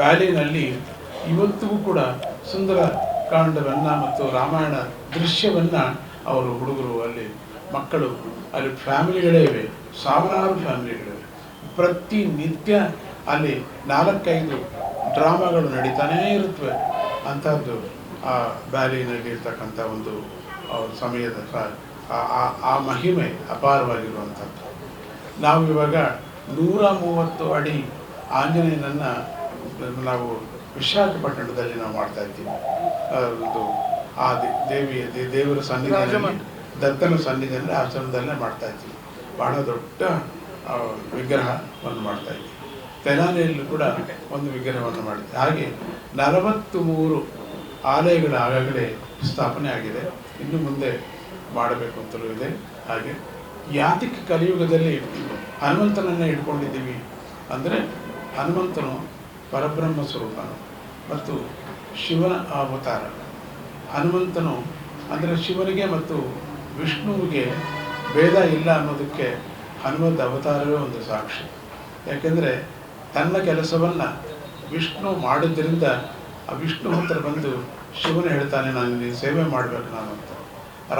ವ್ಯಾಲಿನಲ್ಲಿ ಇವತ್ತಿಗೂ ಕೂಡ ಸುಂದರ ಕಾಂಡವನ್ನು ಮತ್ತು ರಾಮಾಯಣ ದೃಶ್ಯವನ್ನು ಅವರು ಹುಡುಗರು, ಅಲ್ಲಿ ಮಕ್ಕಳು, ಅಲ್ಲಿ ಫ್ಯಾಮಿಲಿಗಳೇ ಇವೆ, ಸಾವಿರಾರು ಫ್ಯಾಮಿಲಿಗಳಿವೆ ಪ್ರತಿನಿತ್ಯ ಅಲ್ಲಿ ನಾಲ್ಕೈದು ಡ್ರಾಮಾಗಳು ನಡೀತಾನೇ ಇರುತ್ತವೆ. ಅಂಥದ್ದು ಆ ಬ್ಯಾಲಿನಲ್ಲಿ ಇರ್ತಕ್ಕಂಥ ಒಂದು ಸಮಯದ ಆ ಮಹಿಮೆ ಅಪಾರವಾಗಿರುವಂಥದ್ದು. ನಾವು ಇವಾಗ ನೂರ ಮೂವತ್ತು ಅಡಿ ಆಂಜನೇಯನನ್ನು ನಾವು ವಿಶಾಖಪಟ್ಟಣದಲ್ಲಿ ನಾವು ಮಾಡ್ತಾ ಇದ್ದೀವಿ ಆ, ಒಂದು ಆ ದೇವಿಯ ದೇ- ದೇವರ ಸನ್ನಿಧಿಯಲ್ಲಿ ದತ್ತನ ಸನ್ನಿಧಿಯಲ್ಲಿ ಆಶ್ರಮದಲ್ಲೇ ಮಾಡ್ತಾ ಇದ್ದೀವಿ ಬಹಳ ದೊಡ್ಡ ವಿಗ್ರಹವನ್ನು ಮಾಡ್ತಾ ಇದ್ದೀವಿ ತೆಲಾನೆಯಲ್ಲೂ ಕೂಡ ಒಂದು ವಿಗ್ರಹವನ್ನು ಮಾಡಿದೆ ಹಾಗೆ ನಲವತ್ತು ಮೂರು ಆಲಯಗಳ ಆಗಾಗಲೇ ಸ್ಥಾಪನೆ ಆಗಿದೆ. ಇನ್ನು ಮುಂದೆ ಮಾಡಬೇಕು ಅಂತಲೂ ಇದೆ. ಹಾಗೆ ಯಾತಿಕ ಕಲಿಯುಗದಲ್ಲಿ ಹನುಮಂತನನ್ನು ಇಟ್ಕೊಂಡಿದ್ದೀವಿ ಅಂದರೆ ಹನುಮಂತನು ಪರಬ್ರಹ್ಮ ಸ್ವರೂಪ. ಮತ್ತು ಶಿವನ ಅವತಾರ. ಹನುಮಂತನು ಅಂದರೆ ಶಿವನಿಗೆ ಮತ್ತು ವಿಷ್ಣುವಿಗೆ ಭೇದ ಇಲ್ಲ ಅನ್ನೋದಕ್ಕೆ ಹನುಮಂತ ಅವತಾರವೇ ಒಂದು ಸಾಕ್ಷಿ. ಯಾಕೆಂದರೆ ತನ್ನ ಕೆಲಸವನ್ನು ವಿಷ್ಣು ಮಾಡಿದ್ದರಿಂದ ಆ ವಿಷ್ಣು ಹತ್ರ ಬಂದು ಶಿವನು ಹೇಳ್ತಾನೆ, ನಾನು ನೀನು ಸೇವೆ ಮಾಡಬೇಕು ನಾನು ಅಂತ.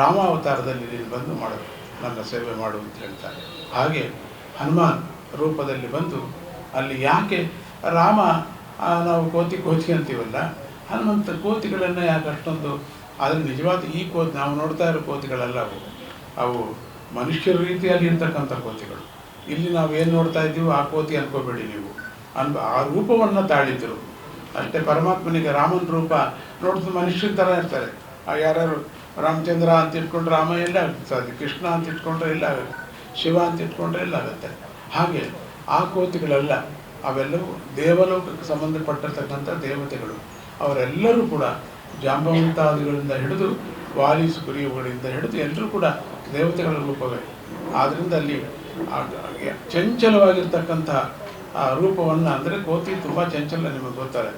ರಾಮ ಅವತಾರದಲ್ಲಿ ನೀನು ಬಂದು ಮಾಡು, ನನ್ನ ಸೇವೆ ಮಾಡು ಅಂತ ಹೇಳ್ತಾನೆ. ಹಾಗೆ ಹನುಮಾನ್ ರೂಪದಲ್ಲಿ ಬಂದು ಅಲ್ಲಿ ಯಾಕೆ ರಾಮ ನಾವು ಕೋತಿ ಕೋತಿ ಅಂತೀವಲ್ಲ, ಹನುಮಂತ ಕೋತಿಗಳನ್ನು ಯಾಕೆ ಅಷ್ಟೊಂದು, ಆದರೆ ನಿಜವಾದ ಈ ಕೋತಿ, ನಾವು ನೋಡ್ತಾ ಇರೋ ಕೋತಿಗಳಲ್ಲ ಅವು. ಅವು ಮನುಷ್ಯರ ರೀತಿಯಲ್ಲಿ ಇರ್ತಕ್ಕಂಥ ಕೋತಿಗಳು. ಇಲ್ಲಿ ನಾವು ಏನು ನೋಡ್ತಾ ಇದ್ದೀವೋ ಆ ಕೋತಿ ಅನ್ಕೋಬೇಡಿ ನೀವು. ಅನ್ಬ, ಆ ರೂಪವನ್ನು ತಾಳಿದ್ರು. ಅಷ್ಟೇ ಪರಮಾತ್ಮನಿಗೆ ರಾಮನ ರೂಪ ನೋಡಿದ್ರೆ ಮನುಷ್ಯನ ಥರ ಇರ್ತಾರೆ. ಆ ಯಾರ್ಯಾರು ರಾಮಚಂದ್ರ ಅಂತ ಇಟ್ಕೊಂಡ್ರೆ ರಾಮ ಎಲ್ಲ ಆಗುತ್ತೆ ಕೃಷ್ಣ ಅಂತ ಇಟ್ಕೊಂಡ್ರೆ ಎಲ್ಲ ಆಗುತ್ತೆ, ಶಿವ ಅಂತ ಇಟ್ಕೊಂಡ್ರೆ ಎಲ್ಲ ಆಗುತ್ತೆ. ಹಾಗೆ ಆ ಕೋತಿಗಳೆಲ್ಲ ಅವೆಲ್ಲವೂ ದೇವಲೋಕಕ್ಕೆ ಸಂಬಂಧಪಟ್ಟಿರ್ತಕ್ಕಂಥ ದೇವತೆಗಳು. ಅವರೆಲ್ಲರೂ ಕೂಡ ಜಾಂಬವಂತಾದಿಗಳಿಂದ ಹಿಡಿದು ವಾಲಿ ಸುಗ್ರೀವುಗಳಿಂದ ಹಿಡಿದು ಎಲ್ಲರೂ ಕೂಡ ದೇವತೆಗಳ ರೂಪವೇ. ಆದ್ದರಿಂದ ಅಲ್ಲಿ ಚಂಚಲವಾಗಿರ್ತಕ್ಕಂಥ, ಆ, ರೂಪವನ್ನು ಅಂದರೆ ಕೋತಿ ತುಂಬ ಚಂಚಲ ನಿಮಗೆ ಗೊತ್ತಾರೆ.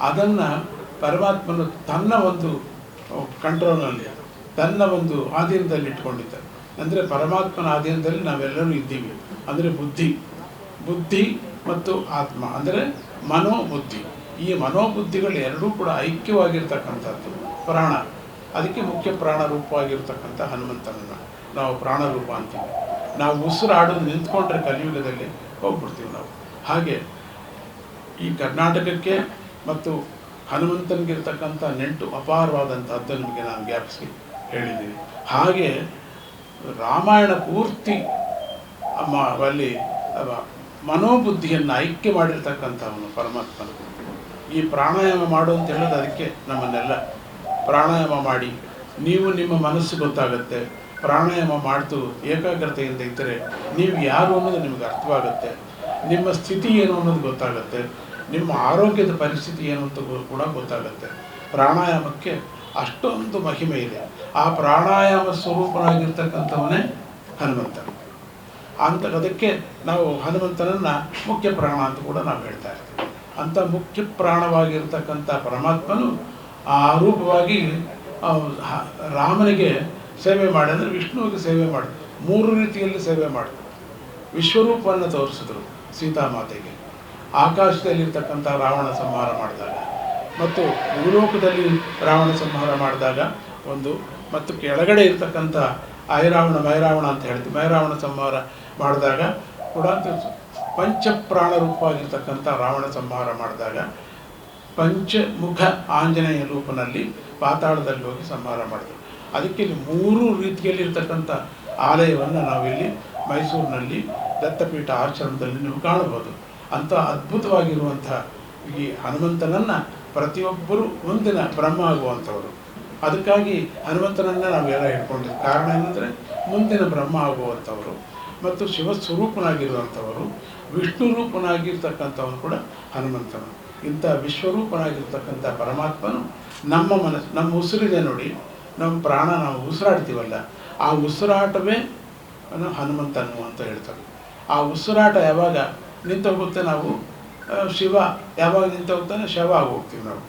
ಅದನ್ನು ಪರಮಾತ್ಮನು ತನ್ನ ಒಂದು ಕಂಟ್ರೋಲ್ನಲ್ಲಿ, ತನ್ನ ಒಂದು ಆಧೀನದಲ್ಲಿ ಇಟ್ಕೊಂಡಿದ್ದಾರೆ ಅಂದರೆ ಪರಮಾತ್ಮನ ಆಧೀನದಲ್ಲಿ ನಾವೆಲ್ಲರೂ ಇದ್ದೀವಿ. ಅಂದರೆ ಬುದ್ಧಿ. ಬುದ್ಧಿ ಮತ್ತು ಆತ್ಮ. ಅಂದರೆ ಮನೋಬುದ್ಧಿ. ಈ ಮನೋಬುದ್ಧಿಗಳು ಎರಡೂ ಕೂಡ ಐಕ್ಯವಾಗಿರ್ತಕ್ಕಂಥದ್ದು. ಪ್ರಾಣ. ಅದಕ್ಕೆ ಮುಖ್ಯ ಪ್ರಾಣ ರೂಪವಾಗಿರ್ತಕ್ಕಂಥ ಹನುಮಂತನನ್ನು ನಾವು ಪ್ರಾಣ ರೂಪ ಅಂತೀವಿ. ನಾವು ಉಸಿರಾಡೋದು ನಿಂತ್ಕೊಂಡ್ರೆ ಕಲಿಯುಗದಲ್ಲಿ ಹೋಗ್ಬಿಡ್ತೀವಿ ನಾವು. ಹಾಗೆ ಈ ಕರ್ನಾಟಕಕ್ಕೆ ಮತ್ತು ಹನುಮಂತನಿಗಿರ್ತಕ್ಕಂಥ ನೆಂಟು ಅಪಾರವಾದಂಥದ್ದು ನಿಮಗೆ ನಾನು ಜ್ಞಾಪಿಸಿ ಹೇಳಿದ್ದೀನಿ. ಹಾಗೆ ರಾಮಾಯಣ ಪೂರ್ತಿ ಅಮ್ಮ ಅಲ್ಲಿ ಮನೋಬುದ್ಧಿಯನ್ನು ಐಕ್ಯ ಮಾಡಿರ್ತಕ್ಕಂಥವನು ಪರಮಾತ್ಮನು. ಈ ಪ್ರಾಣಾಯಾಮ ಮಾಡು ಅಂತ ಹೇಳೋದು ಅದಕ್ಕೆ ನಮ್ಮನ್ನೆಲ್ಲ ಪ್ರಾಣಾಯಾಮ ಮಾಡಿ, ನೀವು ನಿಮ್ಮ ಮನಸ್ಸು ಗೊತ್ತಾಗುತ್ತೆ, ಪ್ರಾಣಾಯಾಮ ಮಾಡ್ತು ಏಕಾಗ್ರತೆಯಿಂದ ಇದ್ದರೆ ನೀವು ಯಾರು ಅನ್ನೋದು ನಿಮಗೆ ಅರ್ಥವಾಗುತ್ತೆ. ನಿಮ್ಮ ಸ್ಥಿತಿ ಏನು ಅನ್ನೋದು ಗೊತ್ತಾಗುತ್ತೆ. ನಿಮ್ಮ ಆರೋಗ್ಯದ ಪರಿಸ್ಥಿತಿ ಏನು ಅಂತ ಕೂಡ ಗೊತ್ತಾಗುತ್ತೆ. ಪ್ರಾಣಾಯಾಮಕ್ಕೆ ಅಷ್ಟೊಂದು ಮಹಿಮೆ ಇದೆ. ಆ ಪ್ರಾಣಾಯಾಮ ಸ್ವರೂಪನಾಗಿರ್ತಕ್ಕಂಥವನೇ ಹನುಮಂತ ಅಂತ ಅದಕ್ಕೆ ನಾವು ಹನುಮಂತನನ್ನು ಮುಖ್ಯ ಪ್ರಾಣ ಅಂತ ಕೂಡ ನಾವು ಹೇಳ್ತಾ ಇರ್ತೀವಿ. ಅಂಥ ಮುಖ್ಯ ಪ್ರಾಣವಾಗಿರ್ತಕ್ಕಂಥ ಪರಮಾತ್ಮನು ಆ ರೂಪವಾಗಿ ರಾಮನಿಗೆ ಸೇವೆ ಮಾಡಿ ಅಂದರೆ ವಿಷ್ಣುವಿಗೆ ಸೇವೆ ಮಾಡಿ. ಮೂರು ರೀತಿಯಲ್ಲಿ ಸೇವೆ ಮಾಡಿ. ವಿಶ್ವರೂಪವನ್ನು ತೋರಿಸಿದ್ರು ಸೀತಾಮಾತೆಗೆ ಆಕಾಶದಲ್ಲಿರ್ತಕ್ಕಂಥ ರಾವಣ ಸಂಹಾರ ಮಾಡಿದಾಗ ಮತ್ತು ಭೂಲೋಕದಲ್ಲಿ ರಾವಣ ಸಂಹಾರ ಮಾಡಿದಾಗ ಒಂದು ಮತ್ತು ಕೆಳಗಡೆ ಇರ್ತಕ್ಕಂಥ ಐರಾವಣ, ಮೈರಾವಣ ಅಂತ ಹೇಳ್ತೀವಿ. ಮೈರಾವಣ ಸಂಹಾರ ಮಾಡಿದಾಗ ಕೂಡ ಪಂಚಪ್ರಾಣ ರೂಪವಾಗಿರ್ತಕ್ಕಂಥ ರಾವಣ ಸಂಹಾರ ಮಾಡಿದಾಗ ಪಂಚಮುಖ ಆಂಜನೇಯ ರೂಪನಲ್ಲಿ ಪಾತಾಳದಲ್ಲಿ ಹೋಗಿ ಸಂಹಾರ ಮಾಡಿದ್ರು. ಅದಕ್ಕೆ ಮೂರು ರೀತಿಯಲ್ಲಿರ್ತಕ್ಕಂಥ ಆಲಯವನ್ನು ನಾವಿಲ್ಲಿ ಮೈಸೂರಿನಲ್ಲಿ ದತ್ತಪೀಠ ಆಶ್ರಮದಲ್ಲಿ ನೀವು ಕಾಣಬಹುದು. ಅಂಥ ಅದ್ಭುತವಾಗಿರುವಂಥ ಈ ಹನುಮಂತನನ್ನು ಪ್ರತಿಯೊಬ್ಬರು ಮುಂದಿನ ಬ್ರಹ್ಮ ಆಗುವಂಥವರು. ಅದಕ್ಕಾಗಿ ಹನುಮಂತನನ್ನು ನಾವೆಲ್ಲ ಹಿಡ್ಕೊಂಡಿದ್ದು. ಕಾರಣ ಏನಂದರೆ ಮುಂದಿನ ಬ್ರಹ್ಮ ಆಗುವಂಥವರು. ಮತ್ತು ಶಿವಸ್ವರೂಪನಾಗಿರುವಂಥವರು ವಿಷ್ಣು ರೂಪನಾಗಿರ್ತಕ್ಕಂಥವನು ಕೂಡ ಹನುಮಂತನು ಇಂಥ ವಿಶ್ವರೂಪನಾಗಿರ್ತಕ್ಕಂಥ ಪರಮಾತ್ಮನು ನಮ್ಮ ಮನಸ್ಸು, ನಮ್ಮ ಉಸಿರಿದೆ ನೋಡಿ, ನಮ್ಮ ಪ್ರಾಣ ನಾವು ಉಸಿರಾಡ್ತೀವಲ್ಲ, ಆ ಉಸಿರಾಟವೇ ಹನುಮಂತನು ಅಂತ ಹೇಳ್ತಾರೆ. ಆ ಉಸಿರಾಟ ಯಾವಾಗ ನಿಂತೋಗುತ್ತೆ ನಾವು ಶಿವ ಯಾವಾಗ ನಿಂತೋಗ್ತಾನೆ, ಶವ ಆಗೋಗ್ತೀವಿ ನಾವು.